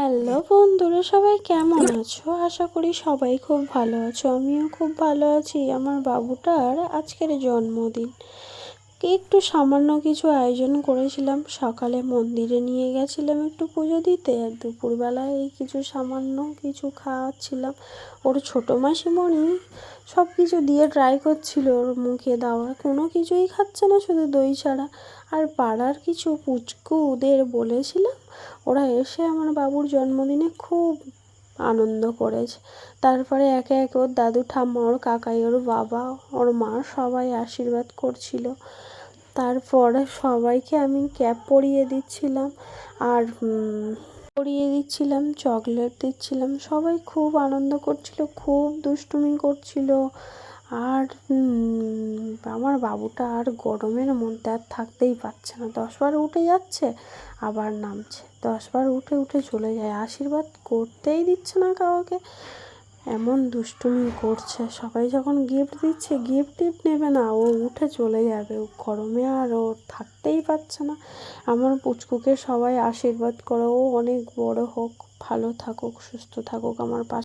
Hello বন্ধুরা, সবাই কেমন আছো? আশা করি সবাই খুব ভালো আছো, আমিও খুব ভালো আছি। আমার বাবুটার আজকের জন্মদিন। একটু সামান্য কিছু আয়োজন করেছিলাম। সকালে মন্দিরে নিয়ে গেছিলাম একটু পুজো দিতে। আর দুপুরবেলায় এই কিছু সামান্য কিছু খাওয়াচ্ছিলাম। ওর ছোটো মাসিমণি সব কিছু দিয়ে ট্রাই করছিল। ওর মুখে দেওয়া কোনো কিছুই খাচ্ছে না, শুধু দই ছাড়া। আর পাড়ার কিছু পুচকুদের বলেছিলাম, ওরা এসে আমার বাবুর জন্মদিনে খুব আনন্দ করেছে। তারপরে একে একে ওর দাদু ঠাম্মা, ওর কাকাই, ওর বাবা, ওর মা সবাই আশীর্বাদ করছিল। তারপরে সবাইকে আমি ক্যাপ পরিয়ে দিচ্ছিলাম আর পরিয়ে দিচ্ছিলাম, চকলেট দিচ্ছিলাম। সবাই খুব আনন্দ করছিল, খুব দুষ্টুমি করছিল। আর আমার বাবুটা আর গরমের মধ্যে আর থাকতেই পারছে না। দশবার উঠে যাচ্ছে, আবার নামছে। দশবার উঠে উঠে চলে যায়। আশীর্বাদ করতেই দিচ্ছে না কাউকে। এমন দুষ্টুমি করছে। সবাই যখন গিফট দিচ্ছে গিফট টিফট নেবে না। ও উঠে চলে যাবে। ও গরমে আর ও থাকতেই পারছে না। আমার পুচকুকে সবাই আশীর্বাদ করো। ও অনেক বড় হোক, ভালো থাকুক, সুস্থ থাকুক। আমার পাশে